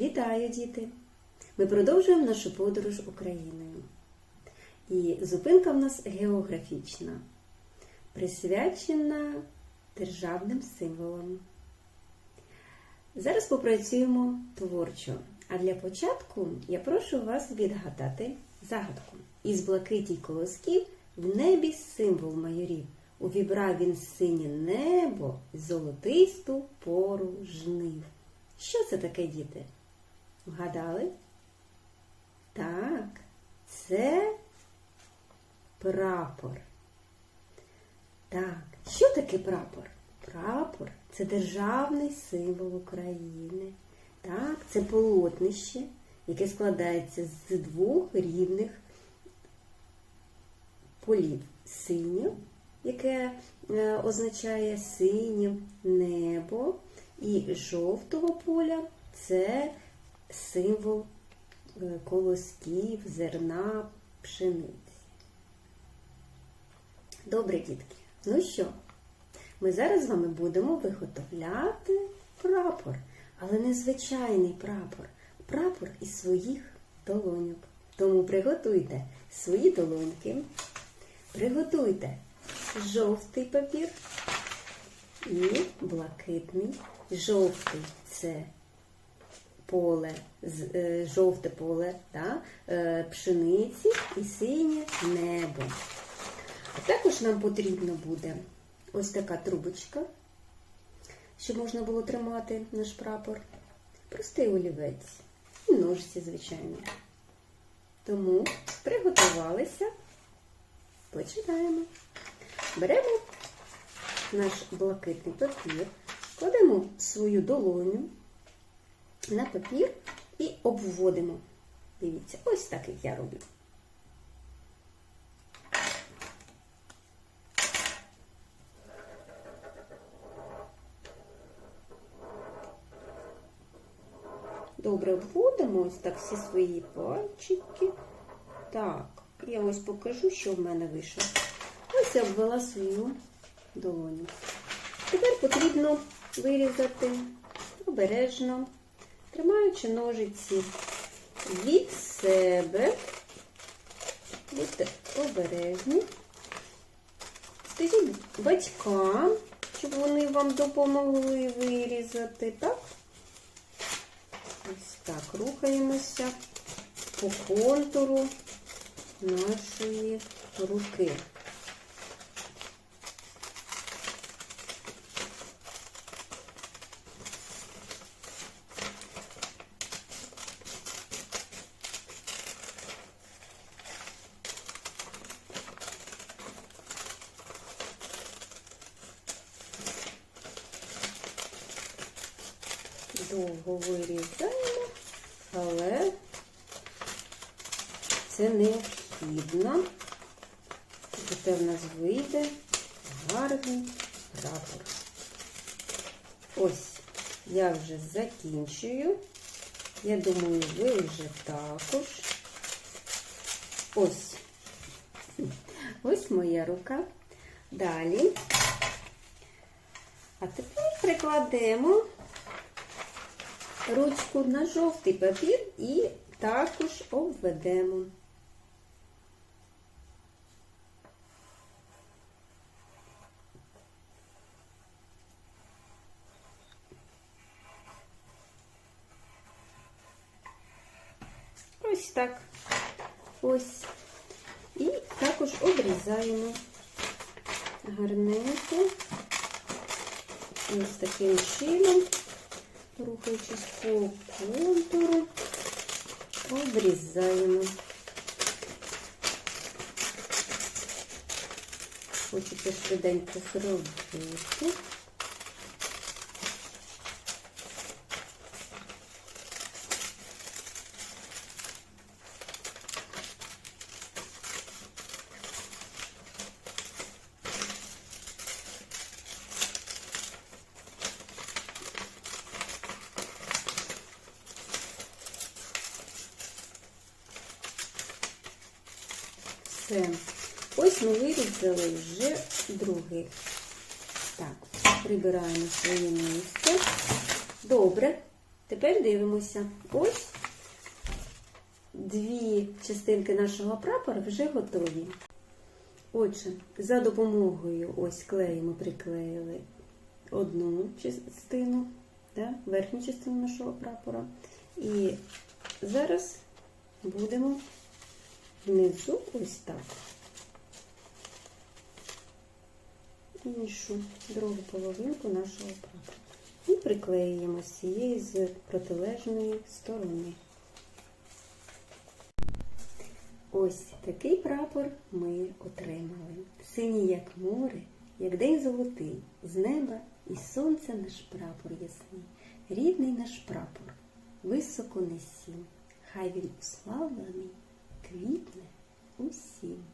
Вітаю, діти! Ми продовжуємо нашу подорож Україною. І зупинка в нас географічна, присвячена державним символам. Зараз попрацюємо творчо. А для початку я прошу вас відгадати загадку. Із блакитій колосків в небі символ майорів. Увібрав він синє небо, золотисту пору жнив. Що це таке, діти? Вгадали? Так, це прапор. Так, що таке прапор? Прапор це державний символ України. Так, це полотнище, яке складається з двох рівних полів. Синє, яке е, означає синє небо, і жовтого поля це символ е, колосків, зерна, пшениці. Добре, дітки. Ну що, ми зараз з вами будемо виготовляти прапор, але не звичайний прапор, прапор із своїх долоньок. Тому приготуйте свої долоньки, приготуйте жовтий папір і блакитний. Жовтий це поле, е, жовте поле да, е, пшениці і синє небо. Також нам потрібно буде ось така трубочка, щоб можна було тримати наш прапор. Простий олівець і ножиці, звичайно. Тому приготувалися, починаємо. Беремо наш блакитний папір, кладемо свою долоню на папір і обводимо. Дивіться, ось так як я роблю. Добре обводимо ось так всі свої пальчики. Так, я ось покажу, що в мене вийшло. Ось я обвела свою долоню. Тепер потрібно вирізати обережно, тримаючи ножиці від себе. Будьте обережні. Скажіть батькам, щоб вони вам допомогли вирізати, так? Ось так рухаємося по контуру нашої руки. Довго вирізаємо, але це необхідно. І в нас вийде гарний прапор. Ось я вже закінчую. Я думаю, ви вже також. Ось. Ось моя рука. Далі. А тепер прикладемо ручку на жовтий папір і також обведемо. Ось так. Ось. І також обрізаємо гарненько. Ось таким чином рухаючись по контуру, обрізаємо. Хочеться швиденько зробити. Все. Ось ми вирізали вже другий. Так, прибираємо своє місце. Добре. Тепер дивимося. Ось дві частинки нашого прапора вже готові. Отже, за допомогою ось клею ми приклеїли одну частину, да, верхню частину нашого прапора. І зараз будемо внизу ось так. Іншу другу половинку нашого прапора. І приклеюємо цієї з протилежної сторони. Ось такий прапор ми отримали. Синій, як море, як день золотий, з неба і сонця наш прапор ясний, рідний наш прапор, високо несім, хай він уславлений, квітне усім.